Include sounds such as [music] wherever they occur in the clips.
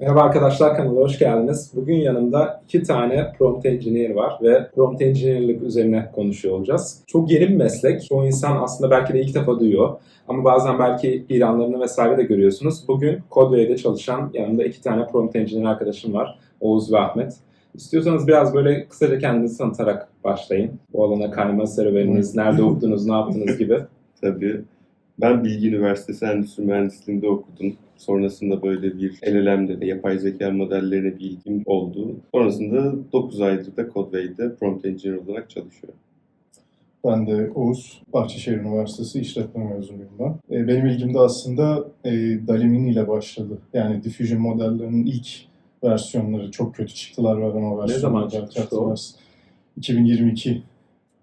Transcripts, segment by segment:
Merhaba arkadaşlar kanala hoş geldiniz. Bugün yanımda iki tane prompt engineer var ve prompt engineer'lık üzerine konuşuyor olacağız. Çok yeni bir meslek. Çoğu insan aslında belki de ilk defa duyuyor. Ama bazen belki ilanlarını vesaire de görüyorsunuz. Bugün Codeware'de çalışan yanımda iki tane prompt engineer arkadaşım var. Oğuz ve Ahmet. İstiyorsanız biraz böyle kısaca kendinizi tanıtarak başlayın. Bu alana kayma serüveniniz, nerede okudunuz, ne yaptınız gibi. [laughs] Tabii. Ben Bilgi Üniversitesi Endüstri Mühendisliği'nde okudum. Sonrasında böyle bir LLM'de de yapay zeka modellerine bir ilgim oldu. Sonrasında 9 aydır da Codeware'de prompt engineer olarak çalışıyorum. Ben de Oğuz, Bahçeşehir Üniversitesi işletme mezunuyum ben. E, Benim ilgim de aslında e, DALI Mini ile başladı. Yani diffusion modellerinin ilk versiyonları çok kötü çıktılar ve ben o versiyonu zaman kartı o? vers- 2022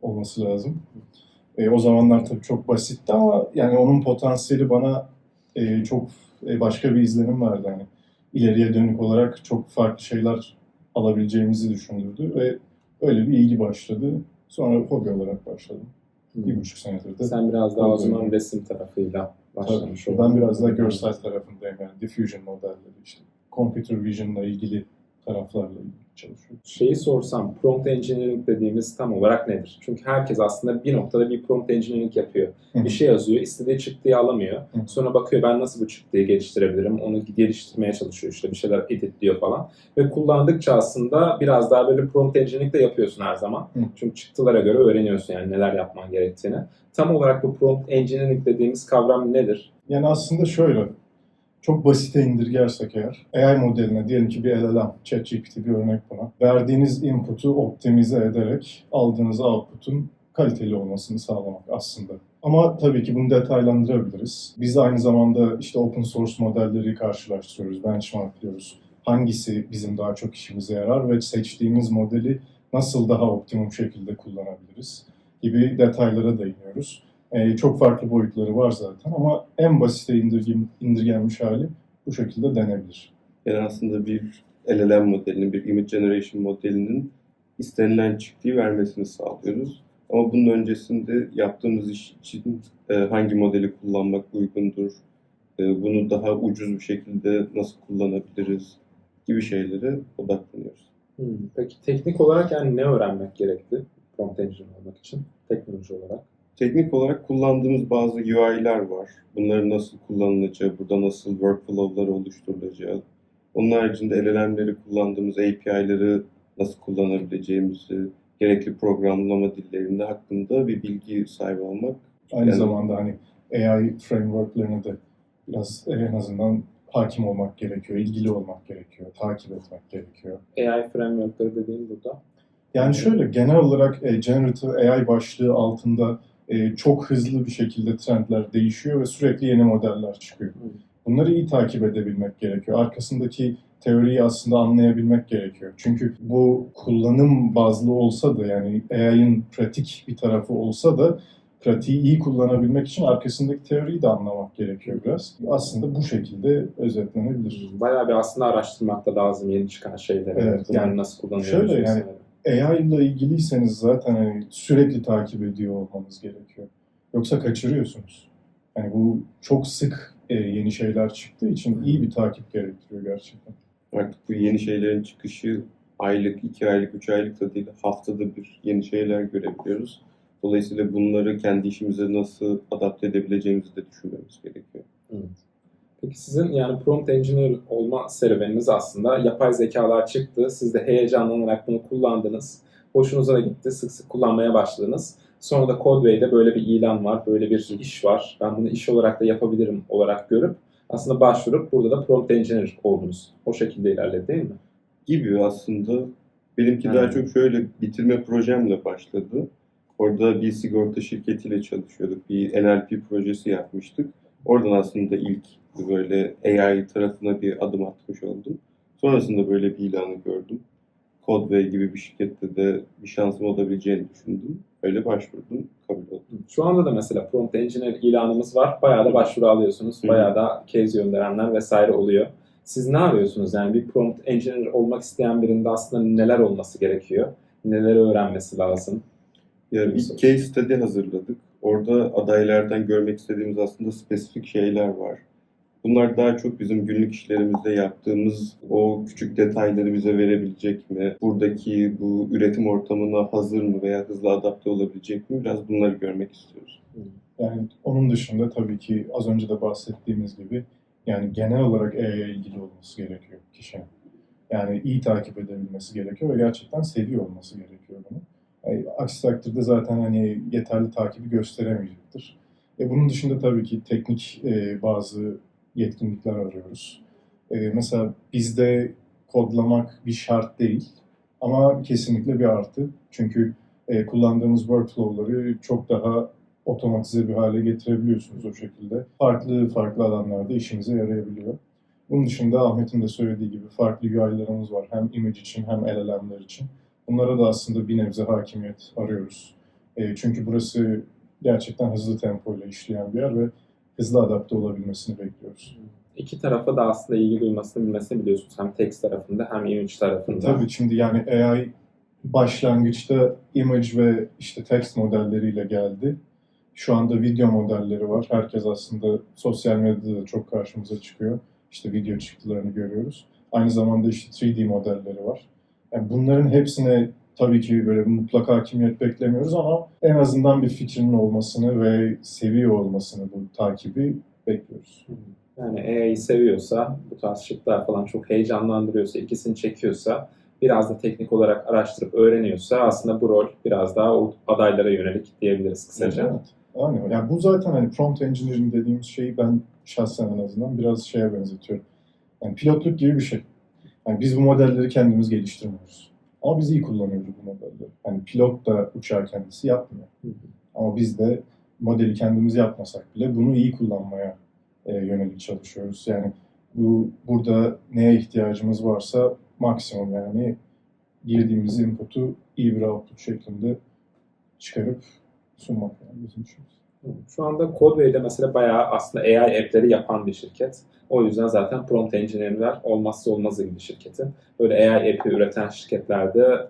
olması lazım. E, o zamanlar tabii çok basitti ama yani onun potansiyeli bana e, çok başka bir izlenim verdi. Yani ileriye dönük olarak çok farklı şeyler alabileceğimizi düşündürdü ve öyle bir ilgi başladı. Sonra hobi olarak başladım. Bir buçuk senedir de. Sen biraz daha o zaman resim tarafıyla başlamış oldun. ben biraz daha görsel tarafındayım yani diffusion modelleri işte. Computer vision'la ilgili taraflarla ilgili çalışıyorum. Şeyi sorsam, prompt engineering dediğimiz tam olarak nedir? Çünkü herkes aslında bir noktada bir prompt engineering yapıyor. Hı. Bir şey yazıyor, istediği çıktıyı alamıyor. Hı. Sonra bakıyor ben nasıl bu çıktıyı geliştirebilirim, onu geliştirmeye çalışıyor işte bir şeyler editliyor falan. Ve kullandıkça aslında biraz daha böyle prompt engineering de yapıyorsun her zaman. Hı. Çünkü çıktılara göre öğreniyorsun yani neler yapman gerektiğini. Tam olarak bu prompt engineering dediğimiz kavram nedir? Yani aslında şöyle, çok basite indirgersek eğer, AI modeline diyelim ki bir LLM, ChatGPT bir örnek buna. Verdiğiniz input'u optimize ederek aldığınız output'un kaliteli olmasını sağlamak aslında. Ama tabii ki bunu detaylandırabiliriz. Biz aynı zamanda işte open source modelleri karşılaştırıyoruz, benchmarklıyoruz. Hangisi bizim daha çok işimize yarar ve seçtiğimiz modeli nasıl daha optimum şekilde kullanabiliriz gibi detaylara değiniyoruz. Ee, çok farklı boyutları var zaten ama en basite indirgem- indirgenmiş hali bu şekilde denebilir. Yani aslında bir LLM modelinin, bir image generation modelinin istenilen çıktıyı vermesini sağlıyoruz. Ama bunun öncesinde yaptığımız iş için e, hangi modeli kullanmak uygundur, e, bunu daha ucuz bir şekilde nasıl kullanabiliriz gibi şeylere odaklanıyoruz. Hmm, Peki teknik olarak yani ne öğrenmek gerekti prompt engineer olmak için teknoloji olarak? Teknik olarak kullandığımız bazı UI'ler var. Bunların nasıl kullanılacağı, burada nasıl workflow'lar oluşturulacağı. Onun haricinde LLM'leri kullandığımız API'ları nasıl kullanabileceğimizi, gerekli programlama dillerinde hakkında bir bilgi sahibi olmak. Aynı Yani- zamanda hani AI frameworklerine de biraz en azından hakim olmak gerekiyor, ilgili olmak gerekiyor, takip etmek gerekiyor. AI frameworkları dediğim burada. Yani şöyle genel olarak e, generative AI başlığı altında e, çok hızlı bir şekilde trendler değişiyor ve sürekli yeni modeller çıkıyor. Bunları iyi takip edebilmek gerekiyor. Arkasındaki teoriyi aslında anlayabilmek gerekiyor. Çünkü bu kullanım bazlı olsa da yani AI'ın pratik bir tarafı olsa da pratiği iyi kullanabilmek için arkasındaki teoriyi de anlamak gerekiyor biraz. Aslında bu şekilde özetlenebilir. Bayağı bir aslında araştırmak da lazım yeni çıkan şeyleri. Evet, yani nasıl kullanıyoruz? şöyle yani-. AI ile ilgiliyseniz zaten hani sürekli takip ediyor olmanız gerekiyor. Yoksa kaçırıyorsunuz. Yani bu çok sık e, yeni şeyler çıktığı için iyi bir takip gerektiriyor gerçekten. Artık bu yeni şeylerin çıkışı aylık, iki aylık, üç aylık da değil, haftada bir yeni şeyler görebiliyoruz. Dolayısıyla bunları kendi işimize nasıl adapte edebileceğimizi de düşünmemiz gerekiyor. Peki sizin yani prompt engineer olma serüveniniz aslında yapay zekalar çıktı. Siz de heyecanlanarak bunu kullandınız. Hoşunuza da gitti. Sık sık kullanmaya başladınız. Sonra da Codeware'de böyle bir ilan var, böyle bir iş var. Ben bunu iş olarak da yapabilirim olarak görüp aslında başvurup burada da prompt engineer oldunuz. O şekilde ilerledi değil mi? Gibi aslında. Benimki Hmm. daha çok şöyle bitirme projemle başladı. Orada bir sigorta şirketiyle çalışıyorduk. Bir NLP projesi yapmıştık. Oradan aslında ilk böyle AI tarafına bir adım atmış oldum. Sonrasında böyle bir ilanı gördüm. Codeway gibi bir şirkette de bir şansım olabileceğini düşündüm. Öyle başvurdum, kabul oldum. Şu anda da mesela prompt engineer ilanımız var. Bayağı da başvuru alıyorsunuz. Bayağı da case gönderenler vesaire oluyor. Siz ne arıyorsunuz? Yani bir prompt engineer olmak isteyen birinde aslında neler olması gerekiyor? Neleri öğrenmesi lazım? Ya bir case study hazırladık. Orada adaylardan görmek istediğimiz aslında spesifik şeyler var. Bunlar daha çok bizim günlük işlerimizde yaptığımız o küçük detayları bize verebilecek mi? Buradaki bu üretim ortamına hazır mı veya hızlı adapte olabilecek mi? Biraz bunları görmek istiyoruz. Yani onun dışında tabii ki az önce de bahsettiğimiz gibi yani genel olarak EA'ya ilgili olması gerekiyor kişinin. Yani iyi takip edebilmesi gerekiyor ve gerçekten seviyor olması gerekiyor bunu. Aksi takdirde zaten hani yeterli takibi gösteremeyecektir. E bunun dışında tabii ki teknik e, bazı yetkinlikler arıyoruz. E, mesela bizde kodlamak bir şart değil ama kesinlikle bir artı. Çünkü e, kullandığımız workflow'ları çok daha otomatize bir hale getirebiliyorsunuz o şekilde. Farklı farklı alanlarda işinize yarayabiliyor. Bunun dışında Ahmet'in de söylediği gibi farklı UI'larımız var. Hem image için hem LLM'ler için. Bunlara da aslında bir nebze hakimiyet arıyoruz. E, çünkü burası gerçekten hızlı tempoyla işleyen bir yer ve hızlı adapte olabilmesini bekliyoruz. İki tarafa da aslında ilgi duymasını bilmesini biliyorsunuz. Hem text tarafında hem image tarafında. Tabii şimdi yani AI başlangıçta image ve işte text modelleriyle geldi. Şu anda video modelleri var. Herkes aslında sosyal medyada da çok karşımıza çıkıyor. İşte video çıktılarını görüyoruz. Aynı zamanda işte 3D modelleri var. Yani bunların hepsine tabii ki böyle mutlak hakimiyet beklemiyoruz ama en azından bir fikrinin olmasını ve seviyor olmasını bu takibi bekliyoruz. Yani AI'yi seviyorsa, bu tarz şıklar falan çok heyecanlandırıyorsa, ikisini çekiyorsa, biraz da teknik olarak araştırıp öğreniyorsa aslında bu rol biraz daha o adaylara yönelik diyebiliriz kısaca. Evet. Aynen. Yani bu zaten hani prompt engineering dediğimiz şeyi ben şahsen en azından biraz şeye benzetiyorum. Yani pilotluk gibi bir şey. Yani biz bu modelleri kendimiz geliştirmiyoruz. Ama biz iyi kullanıyoruz bu modelleri. Yani pilot da uçağı kendisi yapmıyor. Hı hı. Ama biz de modeli kendimiz yapmasak bile bunu iyi kullanmaya e, yönelik çalışıyoruz. Yani bu burada neye ihtiyacımız varsa maksimum yani girdiğimiz input'u iyi bir output şeklinde çıkarıp sunmak yani bizim işimiz. Şu anda Codeware'de mesela bayağı aslında AI app'leri yapan bir şirket. O yüzden zaten prompt engineer'ler olmazsa olmazı gibi şirketin. Böyle AI app'i üreten şirketlerde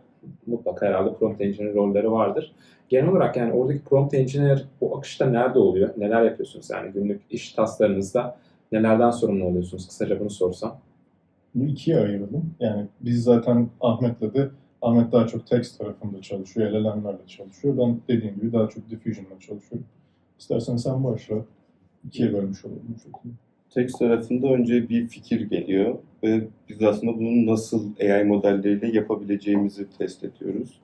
mutlaka herhalde prompt engineer rolleri vardır. Genel olarak yani oradaki prompt engineer bu akışta nerede oluyor? Neler yapıyorsunuz yani günlük iş taslarınızda nelerden sorumlu oluyorsunuz? Kısaca bunu sorsam. Bunu ikiye ayıralım. Yani biz zaten Ahmet'le de Ahmet daha çok text tarafında çalışıyor, LLM'lerle çalışıyor. Ben dediğim gibi daha çok diffusion'la çalışıyorum. İstersen sen başla. İkiye bölmüş olalım bu şekilde. Text tarafında önce bir fikir geliyor ve biz aslında bunu nasıl AI modelleriyle yapabileceğimizi test ediyoruz.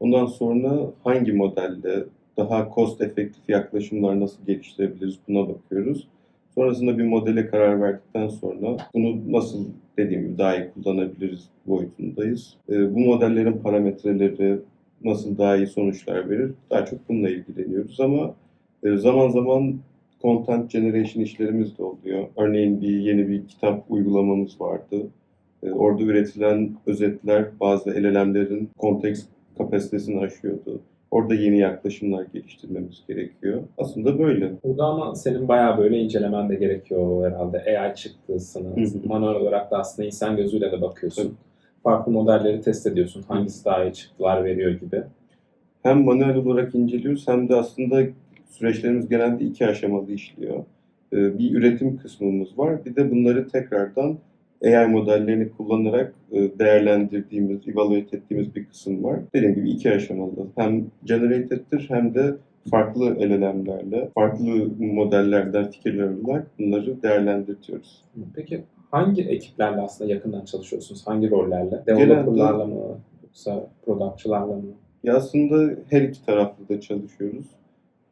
Ondan sonra hangi modelle daha cost efektif yaklaşımlar nasıl geliştirebiliriz buna bakıyoruz. Sonrasında bir modele karar verdikten sonra bunu nasıl dediğim gibi daha iyi kullanabiliriz boyutundayız. Ee, bu modellerin parametreleri nasıl daha iyi sonuçlar verir daha çok bununla ilgileniyoruz ama e, zaman zaman content generation işlerimiz de oluyor. Örneğin bir yeni bir kitap uygulamamız vardı. Ee, Orada üretilen özetler bazı LLM'lerin konteks kapasitesini aşıyordu. Orada yeni yaklaşımlar geliştirmemiz gerekiyor. Aslında böyle. Burada ama senin bayağı böyle incelemen de gerekiyor herhalde. AI çıktısını manuel olarak da aslında insan gözüyle de bakıyorsun. Tabii. Farklı modelleri test ediyorsun. Hangisi daha iyi çıktılar veriyor gibi. Hem manuel olarak inceliyoruz hem de aslında süreçlerimiz genelde iki aşamalı işliyor. Ee, Bir üretim kısmımız var. Bir de bunları tekrardan AI modellerini kullanarak e, değerlendirdiğimiz, evaluate ettiğimiz bir kısım var. Dediğim gibi iki aşamalı. Hem generated'tir hem de farklı LLM'lerle, farklı modellerden fikirler alarak bunları değerlendirtiyoruz. Peki hangi ekiplerle aslında yakından çalışıyorsunuz? Hangi rollerle? Developerlarla mı? Yoksa productçılarla mı? Ya aslında her iki taraflı da çalışıyoruz.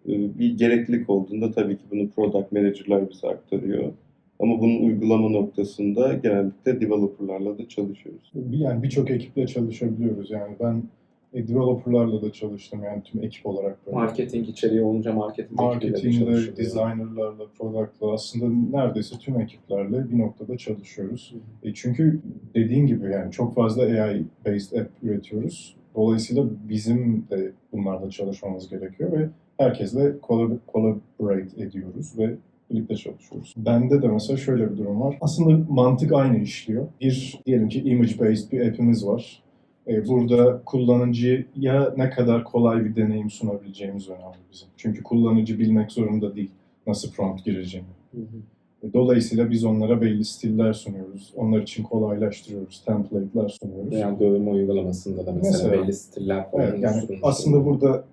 Ee, Bir gereklilik olduğunda tabii ki bunu product manager'lar bize aktarıyor. Ama bunun uygulama noktasında genellikle developer'larla da çalışıyoruz. Yani birçok ekiple çalışabiliyoruz. Yani ben e, developerlarla da çalıştım yani tüm ekip olarak böyle. Marketing içeriği olunca marketing çalışılıyor. designerlarla, product'la aslında neredeyse tüm ekiplerle bir noktada çalışıyoruz. E çünkü dediğin gibi yani çok fazla AI-based app üretiyoruz. Dolayısıyla bizim de bunlarla çalışmamız gerekiyor ve herkesle collab- collaborate ediyoruz ve birlikte çalışıyoruz. Bende de mesela şöyle bir durum var. Aslında mantık aynı işliyor. Bir diyelim ki image-based bir app'imiz var. E, Burada kullanıcıya ne kadar kolay bir deneyim sunabileceğimiz önemli bizim. Çünkü kullanıcı bilmek zorunda değil nasıl prompt gireceğini. Hı hı. E, Dolayısıyla biz onlara belli stiller sunuyoruz. Onlar için kolaylaştırıyoruz. Template'ler sunuyoruz. Yani dövme uygulamasında da mesela, Mesela. belli stiller falan Evet, yani aslında burada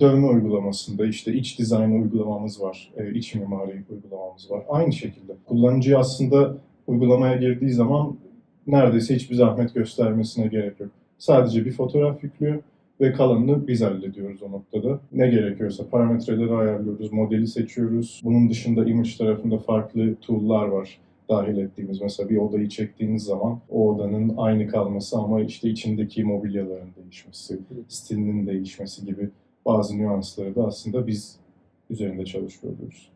dövme uygulamasında işte iç dizayn uygulamamız var, e, iç mimari uygulamamız var. Aynı şekilde kullanıcı aslında uygulamaya girdiği zaman neredeyse hiçbir zahmet göstermesine gerek yok. Sadece bir fotoğraf yüklüyor ve kalanını biz hallediyoruz o noktada. Ne gerekiyorsa parametreleri ayarlıyoruz, modeli seçiyoruz. Bunun dışında image tarafında farklı tool'lar var dahil ettiğimiz. Mesela bir odayı çektiğiniz zaman o odanın aynı kalması ama işte içindeki mobilyaların değişmesi, stilinin değişmesi gibi bazı nüansları da aslında biz üzerinde çalışıyoruz.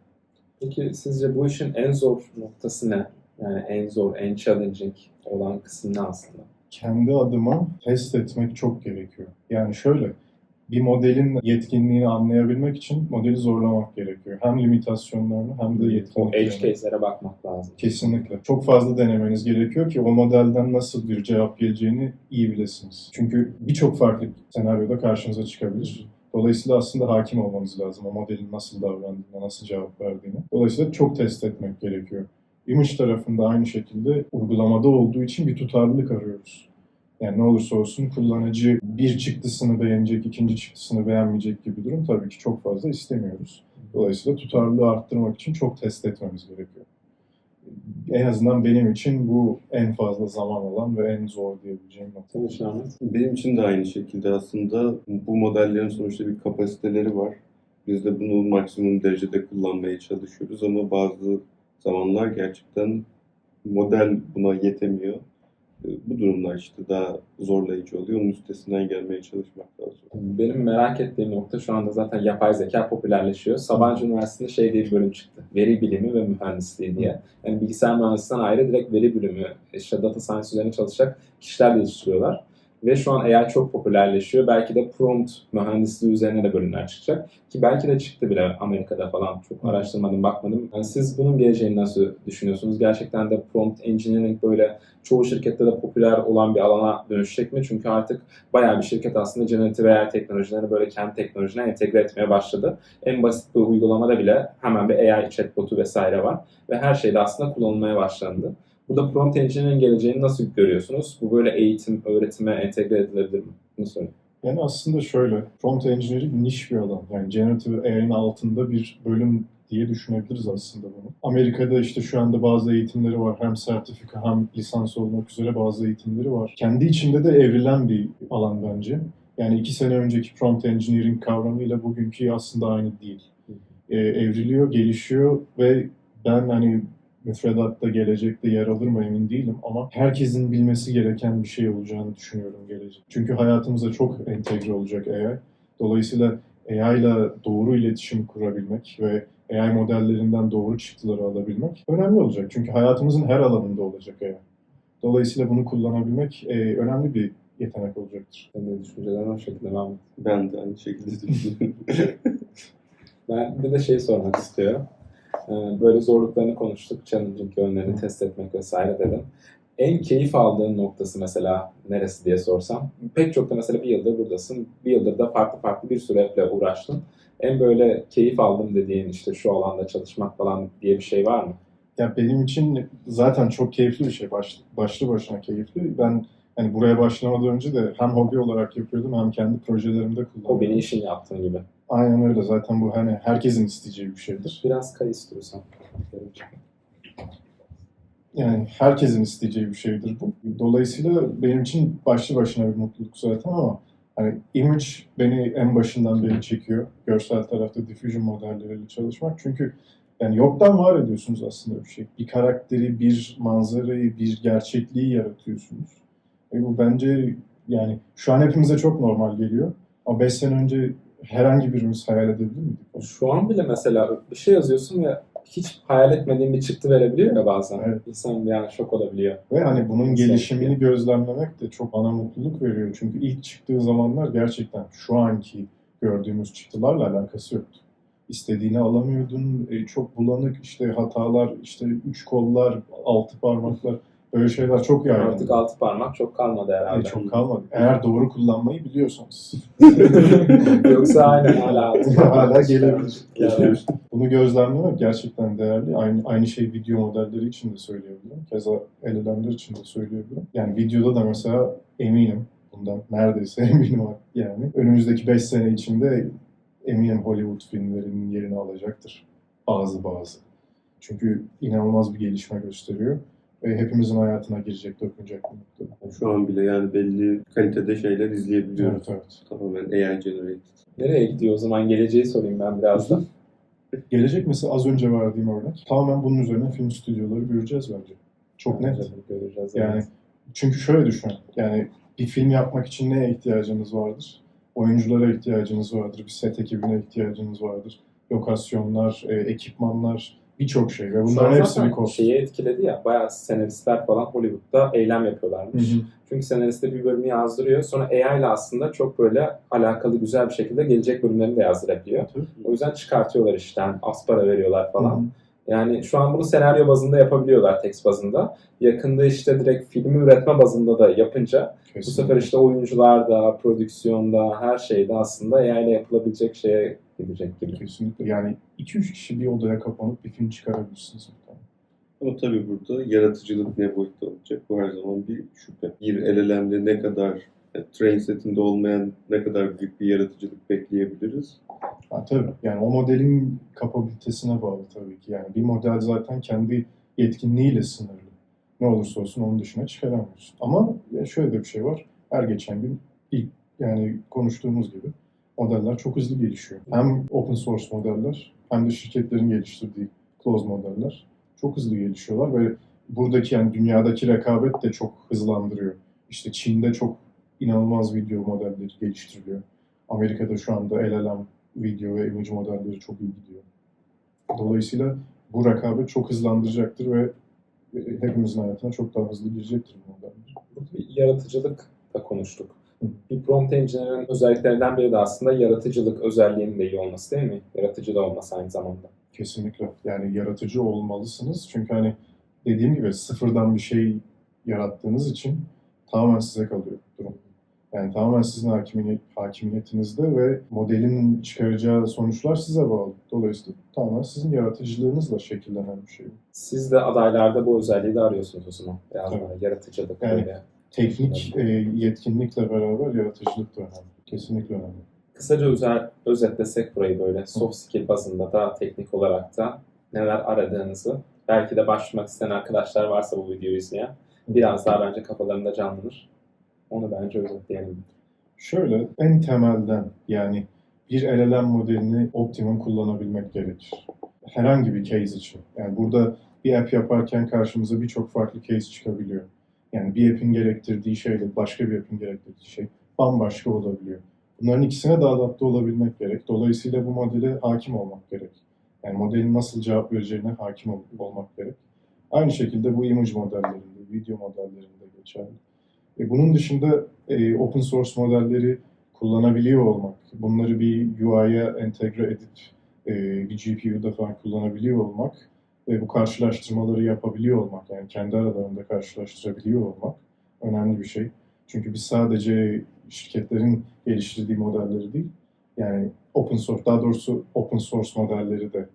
Peki sizce bu işin en zor noktası ne? Yani en zor, en challenging olan kısım ne aslında? Kendi adıma test etmek çok gerekiyor. Yani şöyle, bir modelin yetkinliğini anlayabilmek için modeli zorlamak gerekiyor. Hem limitasyonlarını hem de O yetkinliklerini. edge case'lere bakmak lazım. Kesinlikle. Çok fazla denemeniz gerekiyor ki o modelden nasıl bir cevap geleceğini iyi bilesiniz. Çünkü birçok farklı senaryoda karşınıza çıkabilir. Dolayısıyla aslında hakim olmanız lazım o modelin nasıl davrandığına, nasıl cevap verdiğine. Dolayısıyla çok test etmek gerekiyor. Image tarafında aynı şekilde uygulamada olduğu için bir tutarlılık arıyoruz. Yani ne olursa olsun kullanıcı bir çıktısını beğenecek, ikinci çıktısını beğenmeyecek gibi durum tabii ki çok fazla istemiyoruz. Dolayısıyla tutarlılığı arttırmak için çok test etmemiz gerekiyor. En azından benim için bu en fazla zaman alan ve en zor diyebileceğim nokta. Benim için de aynı şekilde aslında bu modellerin sonuçta bir kapasiteleri var. Biz de bunu maksimum derecede kullanmaya çalışıyoruz ama bazı zamanlar gerçekten model buna yetemiyor. E, Bu durumlar işte daha zorlayıcı oluyor. Onun üstesinden gelmeye çalışmak lazım. Benim merak ettiğim nokta şu anda zaten yapay zeka popülerleşiyor. Sabancı Üniversitesi'nde şey diye bir bölüm çıktı. Veri bilimi ve mühendisliği diye. Yani bilgisayar mühendisliğinden ayrı direkt veri bilimi, işte data science üzerine çalışacak kişiler yetiştiriyorlar. Ve şu an AI çok popülerleşiyor. Belki de prompt mühendisliği üzerine de bölümler çıkacak. Ki belki de çıktı bile Amerika'da falan. Çok araştırmadım, bakmadım. Yani siz bunun geleceğini nasıl düşünüyorsunuz? Gerçekten de prompt engineering böyle çoğu şirkette de popüler olan bir alana dönüşecek mi? Çünkü artık bayağı bir şirket aslında generative AI teknolojilerini böyle kendi teknolojine entegre etmeye başladı. En basit bir uygulamada bile hemen bir AI chatbotu vesaire var. Ve her şeyde aslında kullanılmaya başlandı. Burada prompt engineering'in geleceğini nasıl görüyorsunuz? Bu böyle eğitim, öğretime entegre edilebilir mi? Bunu sorayım. Yani aslında şöyle, prompt engineering niş bir alan. Yani generative AI'nin altında bir bölüm diye düşünebiliriz aslında bunu. Amerika'da işte şu anda bazı eğitimleri var. Hem sertifika hem lisans olmak üzere bazı eğitimleri var. Kendi içinde de evrilen bir alan bence. Yani iki sene önceki prompt engineering kavramıyla bugünkü aslında aynı değil. Ee, evriliyor, gelişiyor ve ben hani müfredatta gelecekte yer alır mı emin değilim ama herkesin bilmesi gereken bir şey olacağını düşünüyorum gelecek. Çünkü hayatımıza çok entegre olacak AI. Dolayısıyla AI ile doğru iletişim kurabilmek ve AI modellerinden doğru çıktıları alabilmek önemli olacak. Çünkü hayatımızın her alanında olacak AI. Dolayısıyla bunu kullanabilmek e, önemli bir yetenek olacaktır. Senin de düşüncelerin o şekilde var mı? Ben de aynı şekilde düşünüyorum. [laughs] Ben bir de şey sormak istiyorum. Ee, Böyle zorluklarını konuştuk. Challenging yönlerini test etmek vesaire dedim. En keyif aldığın noktası mesela neresi diye sorsam. Pek çok da mesela bir yıldır buradasın. Bir yıldır da farklı farklı bir sürü app'le uğraştın. En böyle keyif aldım dediğin işte şu alanda çalışmak falan diye bir şey var mı? Ya benim için zaten çok keyifli bir şey. Baş, başlı başına keyifli. Ben hani buraya başlamadan önce de hem hobi olarak yapıyordum hem kendi projelerimde kullanıyordum. O beni işin yaptığın gibi. Aynen öyle. Zaten bu hani herkesin isteyeceği bir şeydir. Biraz kay istiyorsan. Yani herkesin isteyeceği bir şeydir bu. Dolayısıyla benim için başlı başına bir mutluluk zaten ama hani image beni en başından beri çekiyor. Görsel tarafta diffusion modelleriyle çalışmak. Çünkü yani yoktan var ediyorsunuz aslında bir şey. Bir karakteri, bir manzarayı, bir gerçekliği yaratıyorsunuz. Ve bu bence yani şu an hepimize çok normal geliyor. Ama 5 sene önce herhangi birimiz hayal edebilir miydik? Şu an bile mesela bir şey yazıyorsun ve hiç hayal etmediğin bir çıktı verebiliyor ya bazen. Evet. İnsan an şok olabiliyor. Ve hani bunun Kesinlikle. gelişimini gözlemlemek de çok bana mutluluk veriyor. Çünkü ilk çıktığı zamanlar gerçekten şu anki gördüğümüz çıktılarla alakası yoktu. İstediğini alamıyordun, e, çok bulanık işte hatalar, işte üç kollar, altı parmaklar Böyle şeyler çok yaygın. Artık altı parmak çok kalmadı E, herhalde. çok kalmadı. Eğer doğru kullanmayı biliyorsanız. [laughs] Yoksa aynen hala altı. Hala gelebilir. Yani. Bunu gözlemlemek gerçekten değerli. Aynı, aynı şey video modelleri için de söyleyebilirim. Keza LLM'ler için de söyleyebilirim. Yani videoda da mesela eminim bundan neredeyse [laughs] eminim yani. Önümüzdeki 5 sene içinde eminim Hollywood filmlerinin yerini alacaktır. Bazı bazı. Çünkü inanılmaz bir gelişme gösteriyor. Ve hepimizin hayatına girecek, dokunacak bir nokta. Şu an bile yani belli kalitede şeyler izleyebiliyoruz. Evet, evet. Tamamen AI generated. Nereye gidiyor o zaman? Geleceği sorayım ben biraz da. [laughs] Gelecek mesela az önce verdiğim örnek. Tamamen bunun üzerine film stüdyoları göreceğiz bence. Çok net. Göreceğiz. Yani evet. çünkü şöyle düşün. Yani bir film yapmak için neye ihtiyacınız vardır? Oyunculara ihtiyacınız vardır. Bir set ekibine ihtiyacınız vardır. Lokasyonlar, e, ekipmanlar, birçok şey. Ve bunların hepsi zaten bir kost. Şeyi etkiledi ya, bayağı senaristler falan Hollywood'da eylem Hı yapıyorlarmış. hı. Çünkü senarist de bir bölümü yazdırıyor. Sonra AI ile aslında çok böyle alakalı güzel bir şekilde gelecek bölümlerini de yazdırabiliyor. Tabii. O yüzden çıkartıyorlar işten, az para veriyorlar falan. Hı hı. Yani şu an bunu senaryo bazında yapabiliyorlar, tekst bazında. Yakında işte direkt filmi üretme bazında da yapınca bu Kesinlikle. sefer işte oyuncularda, prodüksiyonda, her şeyde aslında AI ile yapılabilecek şeye gidecek gibi. Kesinlikle. Yani 2-3 kişi bir odaya kapanıp bir film çıkarabilirsiniz. Ama tabii burada yaratıcılık ne boyutta olacak? Bu her zaman bir şüphe. Bir LLM'de ne kadar yani train setinde olmayan ne kadar büyük bir yaratıcılık bekleyebiliriz? Ha, tabii. Yani o modelin kapabilitesine bağlı tabii ki. Yani bir model zaten kendi yetkinliğiyle sınırlı. Ne olursa olsun onun dışına çıkaramıyorsun. Ama şöyle de bir şey var. Her geçen gün ilk yani konuştuğumuz gibi modeller çok hızlı gelişiyor. Hem open source modeller hem de şirketlerin geliştirdiği closed modeller çok hızlı gelişiyorlar ve buradaki yani dünyadaki rekabet de çok hızlandırıyor. İşte Çin'de çok inanılmaz video modelleri geliştiriliyor. Amerika'da şu anda LLM video ve image modelleri çok iyi gidiyor. Dolayısıyla bu rekabet çok hızlandıracaktır ve e, hepimizin hayatına çok daha hızlı girecektir bu modeller. Burada bir yaratıcılık da konuştuk. Hı. Bir prompt engineer'ın özelliklerinden biri de aslında yaratıcılık özelliğinin de iyi olması değil mi? Yaratıcı da olması aynı zamanda. Kesinlikle. Yani yaratıcı olmalısınız. Çünkü hani dediğim gibi sıfırdan bir şey yarattığınız için tamamen size kalıyor durum. Yani tamamen sizin hakimiyet, hakimiyetinizde ve modelin çıkaracağı sonuçlar size bağlı. Dolayısıyla tamamen sizin yaratıcılığınızla şekillenen bir şey. Siz de adaylarda bu özelliği de arıyorsunuz o zaman. Biraz daha yaratıcılık Yani- böyle. Teknik e, yetkinlikle beraber yaratıcılık da önemli. Kesinlikle önemli. Kısaca özel, özetlesek burayı böyle soft skill bazında da teknik olarak da neler aradığınızı belki de başvurmak isteyen arkadaşlar varsa bu videoyu izleyen biraz daha bence kafalarında canlanır. Onu bence özetleyelim. Şöyle en temelden yani bir LLM modelini optimum kullanabilmek gerekir. Herhangi bir case için. Yani burada bir app yaparken karşımıza birçok farklı case çıkabiliyor. Yani bir app'in gerektirdiği şeyle başka bir app'in gerektirdiği şey bambaşka olabiliyor. Bunların ikisine de adapte olabilmek gerek. Dolayısıyla bu modele hakim olmak gerek. Yani modelin nasıl cevap vereceğine hakim ol- olmak gerek. Aynı şekilde bu image modellerinde, video modellerinde geçerli. E, bunun dışında e, open source modelleri kullanabiliyor olmak, bunları bir UI'ye entegre edip e, bir GPU'da falan kullanabiliyor olmak ve bu karşılaştırmaları yapabiliyor olmak, yani kendi aralarında karşılaştırabiliyor olmak önemli bir şey. Çünkü biz sadece şirketlerin geliştirdiği modelleri değil, yani open source, daha doğrusu open source modelleri de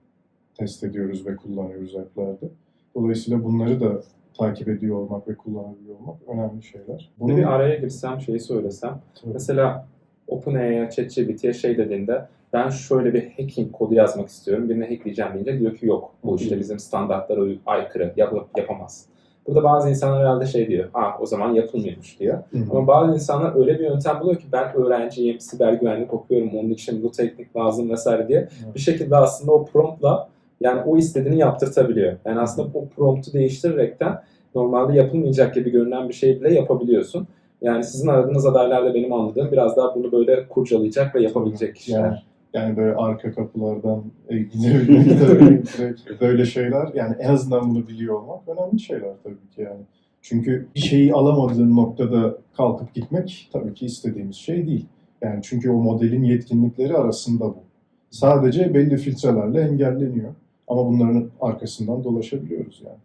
test ediyoruz ve kullanıyoruz app'lerde. Dolayısıyla bunları da takip ediyor olmak ve kullanabiliyor olmak önemli şeyler. Bunu bir araya girsem şeyi söylesem. Tabii. Mesela OpenAI'ya, ChatGPT'ye şey dediğinde ben şöyle bir hacking kodu yazmak istiyorum. Birine hackleyeceğim deyince diyor ki yok. Bu işte bizim standartlara aykırı. Yap, yapamaz. Burada bazı insanlar herhalde şey diyor. Ha o zaman yapılmıyormuş diyor. Hı hı. Ama bazı insanlar öyle bir yöntem buluyor ki ben öğrenciyim, siber güvenlik okuyorum, onun için bu teknik lazım vesaire diye. Evet. Bir şekilde aslında o promptla yani o istediğini yaptırtabiliyor. Yani aslında o promptu değiştirerekten normalde yapılmayacak gibi görünen bir şey bile yapabiliyorsun. Yani sizin aradığınız adaylarda benim anladığım biraz daha bunu böyle kurcalayacak ve yapabilecek kişiler. Yani, yani böyle arka kapılardan e, gidebilmek, [laughs] böyle şeyler yani en azından bunu biliyor olmak önemli şeyler tabii ki yani. Çünkü bir şeyi alamadığın noktada kalkıp gitmek tabii ki istediğimiz şey değil. Yani çünkü o modelin yetkinlikleri arasında bu. Sadece belli filtrelerle engelleniyor. Ama bunların arkasından dolaşabiliyoruz yani.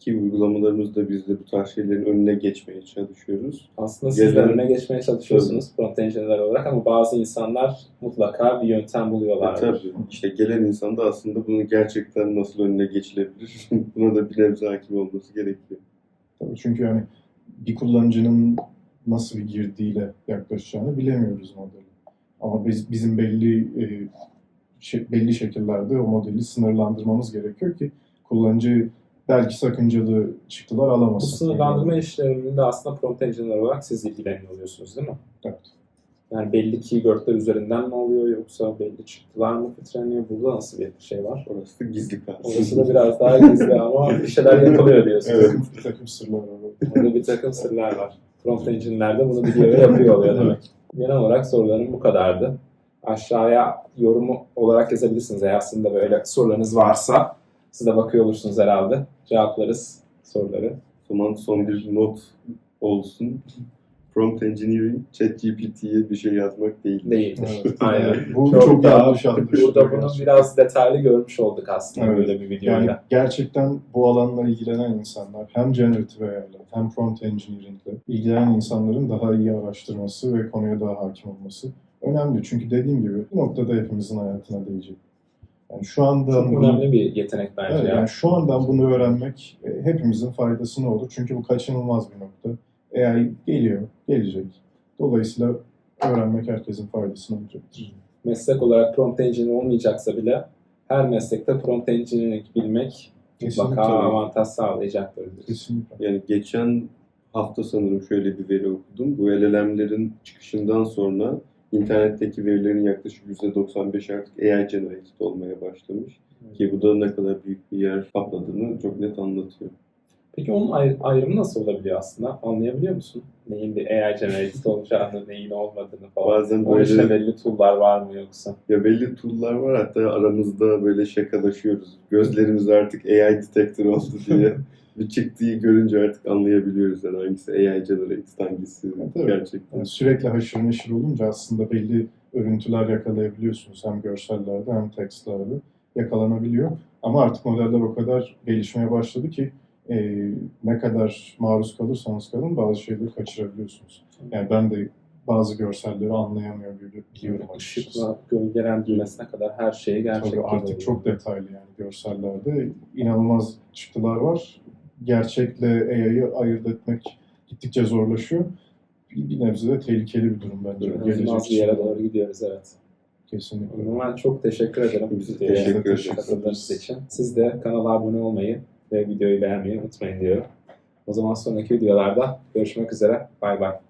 Ki uygulamalarımızda biz de bu tarz şeylerin önüne geçmeye çalışıyoruz. Aslında siz de önüne geçmeye çalışıyorsunuz prompt engineer olarak ama bazı insanlar mutlaka bir yöntem E, buluyorlar. tabii işte gelen insan da aslında bunun gerçekten nasıl önüne geçilebilir [laughs] buna da bir nebze hakim olması gerekiyor. Tabii çünkü yani bir kullanıcının nasıl bir girdiğiyle yaklaşacağını bilemiyoruz modeli. Ama biz bizim belli e, belli şekillerde o modeli sınırlandırmamız gerekiyor ki kullanıcı belki sakıncalı çıktılar Bu alamasın. sınırlandırma işleminde aslında prompt engineer olarak siz ilgileniyor oluyorsunuz değil mi? Evet. Yani belli keywordler üzerinden mi oluyor yoksa belli çıktılar mı filtreleniyor? Burada nasıl bir şey var? Orası da gizli kalsın. Orası da biraz daha gizli [laughs] ama bir şeyler yapılıyor diyorsunuz. Evet, bir takım sırlar var. Burada bir takım sırlar var. Prompt engine'ler de bunu biliyor ve yapıyor oluyor demek. Genel olarak sorularım bu kadardı. Aşağıya yorumu olarak yazabilirsiniz. Eğer sizin de böyle sorularınız varsa siz de bakıyor olursunuz herhalde. Cevaplarız soruları. Zaman son bir not olsun. Prompt engineering, ChatGPT'ye bir şey yazmak değil. Değildir. Evet. [laughs] Aynen. Bu Çok çok, daha- yanlış anlaşılıyor. Burada bunu biraz detaylı görmüş olduk aslında Evet. böyle bir videoyla. Yani gerçekten bu alanla ilgilenen insanlar hem generative AI'le hem prompt engineering'le ilgilenen insanların daha iyi araştırması ve konuya daha hakim olması önemli. Çünkü dediğim gibi bir noktada hepimizin hayatına değecek. Yani şu anda Çok bunu- önemli bir yetenek bence Evet, ya. yani şu andan bunu öğrenmek e, hepimizin faydasına olur. Çünkü bu kaçınılmaz bir nokta. AI geliyor, gelecek. Dolayısıyla öğrenmek herkesin faydasına olacaktır. Meslek olarak prompt engineer olmayacaksa bile her meslekte prompt engineering bilmek mutlaka Kesinlikle. avantaj sağlayacaktır. Kesinlikle. Yani geçen hafta sanırım şöyle bir veri okudum. Bu LLM'lerin çıkışından sonra internetteki verilerin yaklaşık %95 artık AI generated olmaya başlamış. Ki bu da ne kadar büyük bir yer kapladığını çok net anlatıyor. Peki onun ayr- ayrımı nasıl olabiliyor aslında? Anlayabiliyor musun? Neyin bir AI generated olacağını, neyin olmadığını falan. Bazen O işte böyle belli tool'lar var mı yoksa? ya belli tool'lar var hatta aramızda böyle şakalaşıyoruz. Gözlerimiz artık AI detector oldu diye. [laughs] bir çıktığı görünce artık anlayabiliyoruz yani hangisi AI generated hangisi evet. gerçekten. Yani sürekli haşır neşir olunca aslında belli örüntüler yakalayabiliyorsunuz. Hem görsellerde hem tekstlerde yakalanabiliyor. Ama artık modeller o kadar gelişmeye başladı ki e, ne kadar maruz kalırsanız kalın bazı şeyleri kaçırabiliyorsunuz. Yani ben de bazı görselleri anlayamıyor bili- biliyorum açıkçası. Işıkla gölgelendirmesine kadar her şeyi gerçekten Tabii artık çok detaylı yani görsellerde inanılmaz çıktılar var. Gerçekle AI'yı ayırt etmek gittikçe zorlaşıyor. Bir, bir nebze de tehlikeli bir durum bence. İnanılmaz bir yere doğru gidiyoruz evet. Kesinlikle. O zaman çok teşekkür ederim. Biz videoya teşekkür ederiz. katıldığınız için. Siz de kanala abone olmayı ve videoyu beğenmeyi unutmayın diyorum. O zaman sonraki videolarda görüşmek üzere. Bay bay.